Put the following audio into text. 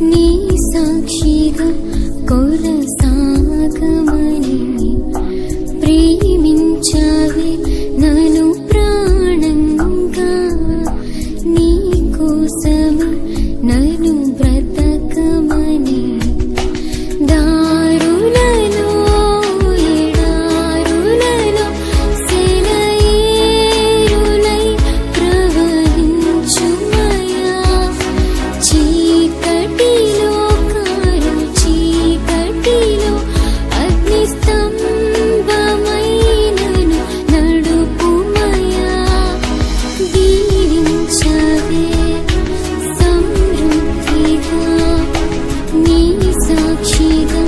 Nisan 起更